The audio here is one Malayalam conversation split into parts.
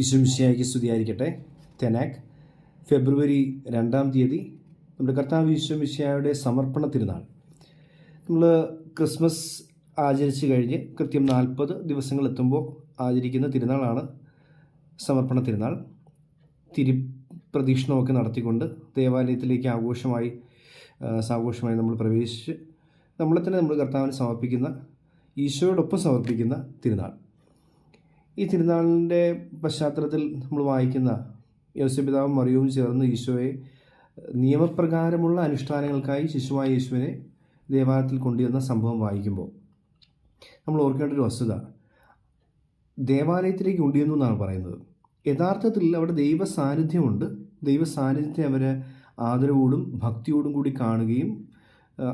ഈശ്വമിശിയായിക്ക് സ്തുതിയായിരിക്കട്ടെ. തെനാക് ഫെബ്രുവരി രണ്ടാം തീയതി നമ്മുടെ കർത്താവ് ഈശ്വമിശിയായുടെ സമർപ്പണ തിരുനാൾ. നമ്മൾ ക്രിസ്മസ് ആചരിച്ച് കഴിഞ്ഞ് കൃത്യം നാൽപ്പത് ദിവസങ്ങൾ എത്തുമ്പോൾ ആചരിക്കുന്ന തിരുനാളാണ് സമർപ്പണ തിരുനാൾ. തിരി പ്രദീക്ഷണമൊക്കെ നടത്തിക്കൊണ്ട് ദേവാലയത്തിലേക്ക് ആഘോഷമായി സാഘോഷമായി നമ്മൾ പ്രവേശിച്ച് നമ്മളെ തന്നെ നമ്മൾ കർത്താവിന് സമർപ്പിക്കുന്ന ഈശോയോടൊപ്പം സമർപ്പിക്കുന്ന തിരുനാൾ. ഈ തിരുനാളിന്റെ പശ്ചാത്തലത്തിൽ നമ്മൾ വായിക്കുന്ന യോസപിതാവും മറിയവും ചേർന്ന് ഈശോയെ നിയമപ്രകാരമുള്ള അനുഷ്ഠാനങ്ങൾക്കായി ശിശുവായ യേശുവിനെ ദേവാലയത്തിൽ കൊണ്ടുവന്ന സംഭവം വായിക്കുമ്പോൾ നമ്മൾ ഓർക്കേണ്ട ഒരു വസ്തുത. ദേവാലയത്തിലേക്ക് കൊണ്ടുവന്നു എന്നാണ് പറയുന്നത്. യഥാർത്ഥത്തിൽ അവിടെ ദൈവ സാന്നിധ്യമുണ്ട് ദൈവ സാന്നിധ്യത്തെ അവർ ആദരവോടും ഭക്തിയോടും കൂടി കാണുകയും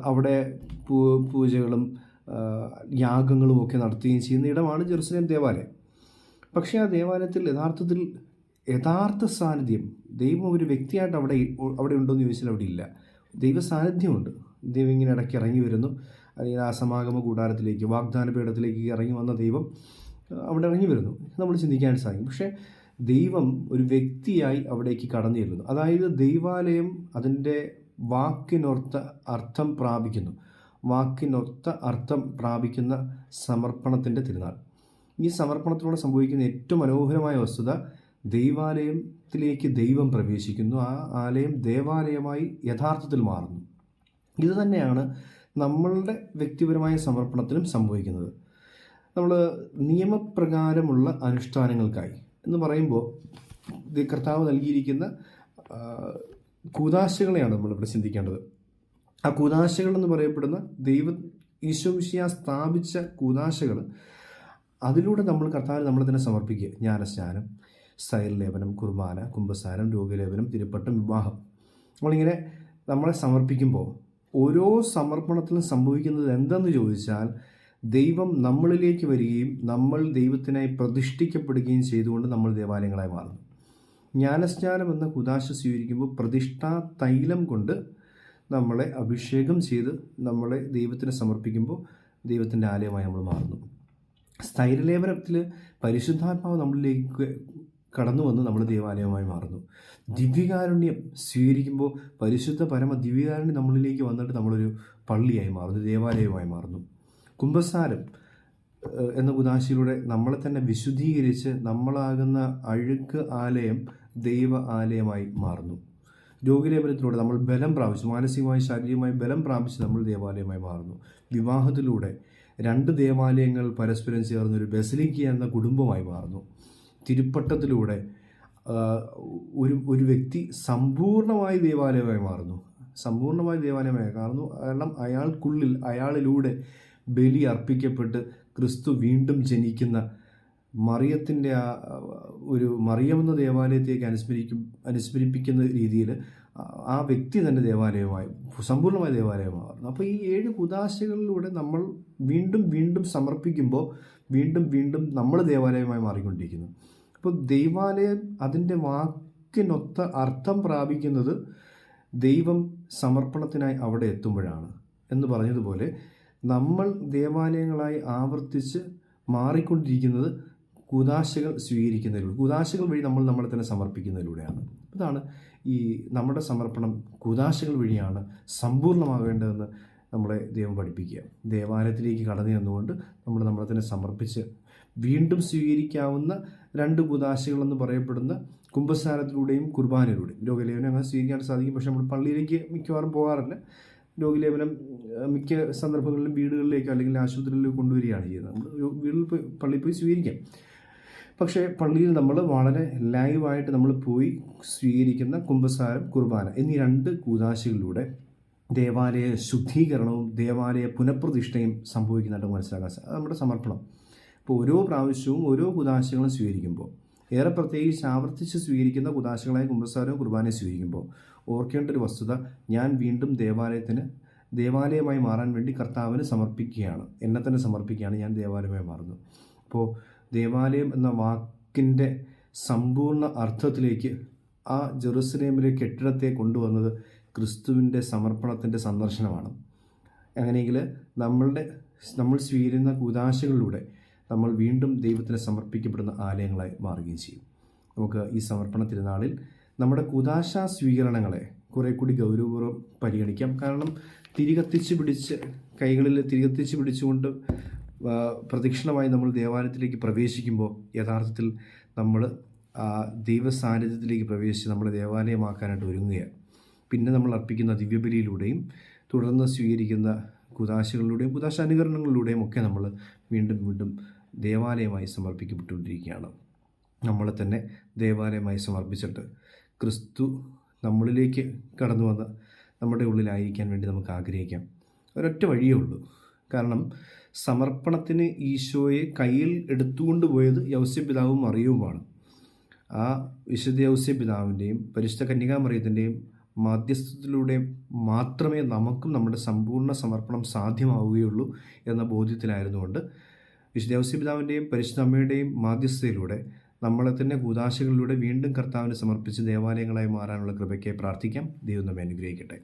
അവിടെ പൂജകളും യാഗങ്ങളും ഒക്കെ നടത്തുകയും ചെയ്യുന്ന ഇടമാണ് ജെറുസലേം ദേവാലയം. പക്ഷേ ആ ദേവാലയത്തിൽ യഥാർത്ഥത്തിൽ യഥാർത്ഥ സാന്നിധ്യം ദൈവം ഒരു വ്യക്തിയായിട്ട് അവിടെ അവിടെ ഉണ്ടോ എന്ന് ചോദിച്ചാൽ അവിടെ ഇല്ല. ദൈവ സാന്നിധ്യമുണ്ട് ദൈവം ഇങ്ങനെ ഇടയ്ക്ക് ഇറങ്ങി വരുന്നു. അല്ലെങ്കിൽ ആ സമാഗമ കൂടാരത്തിലേക്ക് വാഗ്ദാന പീഠത്തിലേക്ക് ഇറങ്ങി വന്ന ദൈവം അവിടെ ഇറങ്ങി വരുന്നു. നമ്മൾ ചിന്തിക്കാൻ സാധിക്കും. പക്ഷേ ദൈവം ഒരു വ്യക്തിയായി അവിടേക്ക് കടന്നു ചെല്ലുന്നു. അതായത് ദൈവാലയം അതിന്റെ വാക്കിനൊത്ത അർത്ഥം പ്രാപിക്കുന്നു. വാക്കിനൊത്ത അർത്ഥം പ്രാപിക്കുന്ന സമർപ്പണത്തിന്റെ തിരുനാൾ. ഈ സമർപ്പണത്തിലൂടെ സംഭവിക്കുന്ന ഏറ്റവും മനോഹരമായ വസ്തുത ദൈവാലയത്തിലേക്ക് ദൈവം പ്രവേശിക്കുന്നു. ആ ആലയം ദേവാലയമായി യഥാർത്ഥത്തിൽ മാറുന്നു. ഇത് തന്നെയാണ് നമ്മളുടെ വ്യക്തിപരമായ സമർപ്പണത്തിലും സംഭവിക്കുന്നത്. നമ്മൾ നിയമപ്രകാരമുള്ള അനുഷ്ഠാനങ്ങൾക്കായി എന്ന് പറയുമ്പോൾ കർത്താവ് നൽകിയിരിക്കുന്ന കൂതാശകളെയാണ് നമ്മളിവിടെ ചിന്തിക്കേണ്ടത്. ആ കൂതാശകൾ എന്ന് പറയപ്പെടുന്ന ദൈവ ഈശോ ഈശോമിശിയ സ്ഥാപിച്ച കൂതാശകൾ അതിലൂടെ നമ്മൾ കർത്താവിന് നമ്മൾ തന്നെ സമർപ്പിക്കുക. ജ്ഞാനസ്നാനം സ്ഥൈര്യലേപനം കുർബാന കുംഭസാരം രോഗലേപനം തിരുപ്പട്ടം വിവാഹം. നമ്മളിങ്ങനെ നമ്മളെ സമർപ്പിക്കുമ്പോൾ ഓരോ സമർപ്പണത്തിലും സംഭവിക്കുന്നത് എന്തെന്ന് ചോദിച്ചാൽ ദൈവം നമ്മളിലേക്ക് വരികയും നമ്മൾ ദൈവത്തിനായി പ്രതിഷ്ഠിക്കപ്പെടുകയും ചെയ്തുകൊണ്ട് നമ്മൾ ദേവാലയങ്ങളായി മാറുന്നു. ജ്ഞാനസ്നാനം എന്ന കുതാശ സ്വീകരിക്കുമ്പോൾ പ്രതിഷ്ഠാ തൈലം കൊണ്ട് നമ്മളെ അഭിഷേകം ചെയ്ത് നമ്മളെ ദൈവത്തിന് സമർപ്പിക്കുമ്പോൾ ദൈവത്തിന്റെ ആലയമായി നമ്മൾ മാറുന്നു. സ്ഥൈര്യലേപനത്തിൽ പരിശുദ്ധാത്മാവ് നമ്മളിലേക്ക് കടന്നു വന്ന് നമ്മൾ ദേവാലയമായി മാറുന്നു. ദിവ്യകാരുണ്യം സ്വീകരിക്കുമ്പോൾ പരിശുദ്ധ പരമ ദിവ്യകാരുണ്യം നമ്മളിലേക്ക് വന്നിട്ട് നമ്മളൊരു പള്ളിയായി മാറുന്നു ദേവാലയമായി മാറുന്നു. കുംഭസാരം എന്ന ഉദാശയിലൂടെ നമ്മളെ തന്നെ വിശുദ്ധീകരിച്ച് നമ്മളാകുന്ന അഴുക്ക് ആലയം ദൈവ ആലയമായി മാറുന്നു. രോഗിലേപനത്തിലൂടെ നമ്മൾ ബലം പ്രാപിച്ചു മാനസികമായി ശാരീരികമായി ബലം പ്രാപിച്ച് നമ്മൾ ദേവാലയമായി മാറുന്നു. വിവാഹത്തിലൂടെ രണ്ട് ദേവാലയങ്ങൾ പരസ്പരം ചേർന്ന് ഒരു ബസലിക്ക എന്ന കുടുംബമായി മാറുന്നു. തിരുപ്പട്ടത്തിലൂടെ ഒരു ഒരു വ്യക്തി സമ്പൂർണമായി ദേവാലയമായി മാറുന്നു. സമ്പൂർണമായി ദേവാലയമായി മാറുന്നു. കാരണം അയാൾക്കുള്ളിൽ അയാളിലൂടെ ബലി അർപ്പിക്കപ്പെട്ട് ക്രിസ്തു വീണ്ടും ജനിക്കുന്ന മറിയത്തിന്റെ ആ ഒരു മറിയമെന്ന ദേവാലയത്തേക്ക് അനുസ്മരിക്കും അനുസ്മരിപ്പിക്കുന്ന രീതിയിൽ ആ വ്യക്തി തന്നെ ദേവാലയമായി സമ്പൂർണമായ ദേവാലയമാകുന്നു അപ്പോൾ ഈ ഏഴ് കുതാശകളിലൂടെ നമ്മൾ വീണ്ടും വീണ്ടും സമർപ്പിക്കുമ്പോൾ വീണ്ടും വീണ്ടും നമ്മൾ ദേവാലയമായി മാറിക്കൊണ്ടിരിക്കുന്നു. അപ്പോൾ ദൈവാലയം അതിന്റെ വാക്കിനൊത്ത അർത്ഥം പ്രാപിക്കുന്നത് ദൈവം സമർപ്പണത്തിനായി അവിടെ എത്തുമ്പോഴാണ് എന്ന് പറഞ്ഞതുപോലെ നമ്മൾ ദേവാലയങ്ങളായി ആവർത്തിച്ച് മാറിക്കൊണ്ടിരിക്കുന്നത് കുദാശകൾ സ്വീകരിക്കുന്നതിലൂടെ കുദാശകൾ വഴി നമ്മൾ നമ്മളെ തന്നെ സമർപ്പിക്കുന്നതിലൂടെയാണ്. ഇതാണ് ഈ നമ്മുടെ സമർപ്പണം കുദാശകൾ വഴിയാണ് സമ്പൂർണമാകേണ്ടതെന്ന് നമ്മളെ ദൈവം പഠിപ്പിക്കുക. ദേവാലയത്തിലേക്ക് കടന്നു ചെന്നുകൊണ്ട് നമ്മൾ നമ്മളെ തന്നെ സമർപ്പിച്ച് വീണ്ടും സ്വീകരിക്കാവുന്ന രണ്ട് കുദാശകളെന്ന് പറയപ്പെടുന്ന കുംഭസാരത്തിലൂടെയും കുർബാനയിലൂടെയും. രോഗലേപനം അങ്ങനെ സ്വീകരിക്കാൻ സാധിക്കും. പക്ഷേ നമ്മൾ പള്ളിയിലേക്ക് മിക്കവാറും പോകാറില്ല. രോഗലേപനം മിക്ക സന്ദർഭങ്ങളിലും വീടുകളിലേക്കോ അല്ലെങ്കിൽ ആശുപത്രികളിലേക്ക് കൊണ്ടുവരികയാണ് ചെയ്യുന്നത്. നമ്മൾ വീട്ടിൽ പോയി പള്ളിയിൽ പോയി സ്വീകരിക്കാം. പക്ഷേ പള്ളിയിൽ നമ്മൾ വളരെ ലൈവായിട്ട് നമ്മൾ പോയി സ്വീകരിക്കുന്ന കുംഭസാരം കുർബാന എന്നീ രണ്ട് കൂതാശകളിലൂടെ ദേവാലയ ശുദ്ധീകരണവും ദേവാലയ പുനഃപ്രതിഷ്ഠയും സംഭവിക്കുന്നതായിട്ട് മനസ്സിലാക്കാൻ സാധിക്കും നമ്മുടെ സമർപ്പണം. അപ്പോൾ ഓരോ പ്രാവശ്യവും ഓരോ കുതാശകളും സ്വീകരിക്കുമ്പോൾ ഏറെ പ്രത്യേകിച്ച് ആവർത്തിച്ച് സ്വീകരിക്കുന്ന കുതാശകളായ കുംഭസാരവും കുർബാനയും സ്വീകരിക്കുമ്പോൾ ഓർക്കേണ്ട ഒരു വസ്തുത ഞാൻ വീണ്ടും ദേവാലയത്തിന് ദേവാലയമായി മാറാൻ വേണ്ടി കർത്താവിന് സമർപ്പിക്കുകയാണ്. എന്നെ തന്നെ സമർപ്പിക്കുകയാണ് ഞാൻ ദേവാലയമായി മാറുന്നു അപ്പോൾ ദേവാലയം എന്ന വാക്കിന്റെ സമ്പൂർണ അർത്ഥത്തിലേക്ക് ആ ജെറുസലേമിലെ കെട്ടിടത്തെ കൊണ്ടുവന്നത് ക്രിസ്തുവിന്റെ സമർപ്പണത്തിന്റെ സന്ദർശനമാണ്. അങ്ങനെയെങ്കിൽ നമ്മളുടെ നമ്മൾ സ്വീകരിക്കുന്ന കുതാശകളിലൂടെ നമ്മൾ വീണ്ടും ദൈവത്തിന് സമർപ്പിക്കപ്പെടുന്ന ആലയങ്ങളായി മാറുകയും ചെയ്യും. നമുക്ക് ഈ സമർപ്പണ തിരുനാളിൽ നമ്മുടെ കുതാശ സ്വീകരണങ്ങളെ കുറേ കൂടി ഗൗരവപൂർവം പരിഗണിക്കാം. കാരണം തിരികത്തിച്ച് പിടിച്ച് കൈകളിൽ തിരികത്തിച്ച് പിടിച്ചുകൊണ്ട് പ്രദക്ഷിണമായി നമ്മൾ ദേവാലയത്തിലേക്ക് പ്രവേശിക്കുമ്പോൾ യഥാർത്ഥത്തിൽ നമ്മൾ ദൈവ സാന്നിധ്യത്തിലേക്ക് പ്രവേശിച്ച് നമ്മളെ ദേവാലയമാക്കാനായിട്ട് ഒരുങ്ങുകയാണ്. പിന്നെ നമ്മൾ അർപ്പിക്കുന്ന ദിവ്യബലിയിലൂടെയും തുടർന്ന് സ്വീകരിക്കുന്ന കുതാശകളിലൂടെയും കുതാശ അനുകരണങ്ങളിലൂടെയും ഒക്കെ നമ്മൾ വീണ്ടും വീണ്ടും ദേവാലയമായി സമർപ്പിക്കപ്പെട്ടുകൊണ്ടിരിക്കുകയാണ്. നമ്മളെ തന്നെ ദേവാലയമായി സമർപ്പിച്ചിട്ട് ക്രിസ്തു നമ്മളിലേക്ക് കടന്നു വന്ന് നമ്മുടെ ഉള്ളിലായിരിക്കാൻ വേണ്ടി നമുക്ക് ആഗ്രഹിക്കാം. ഒരൊറ്റ വഴിയേ ഉള്ളൂ. കാരണം സമർപ്പണത്തിന് ഈശോയെ കയ്യിൽ എടുത്തുകൊണ്ട് പോയത് യൗസ്യപിതാവും മറിയുമാണ് ആ വിശുദ്ധ യൗസ്യപിതാവിന്റെയും പരിശുദ്ധ കന്യകാമറിയത്തിന്റെയും മാധ്യസ്ഥത്തിലൂടെ മാത്രമേ നമുക്കും നമ്മുടെ സമ്പൂർണ സമർപ്പണം സാധ്യമാവുകയുള്ളൂ എന്ന ബോധ്യത്തിലായിരുന്നുകൊണ്ട് വിശുദ്ധ യൗസ്യപിതാവിന്റെയും പരിശുദ്ധ അമ്മയുടെയും മാധ്യസ്ഥയിലൂടെ നമ്മളെ തന്നെ കൂതാശകളിലൂടെ വീണ്ടും കർത്താവിന് സമർപ്പിച്ച് ദേവാലയങ്ങളായി മാറാനുള്ള കൃപയ്ക്കായി പ്രാർത്ഥിക്കാം. ദൈവം നമ്മെ അനുഗ്രഹിക്കട്ടെ.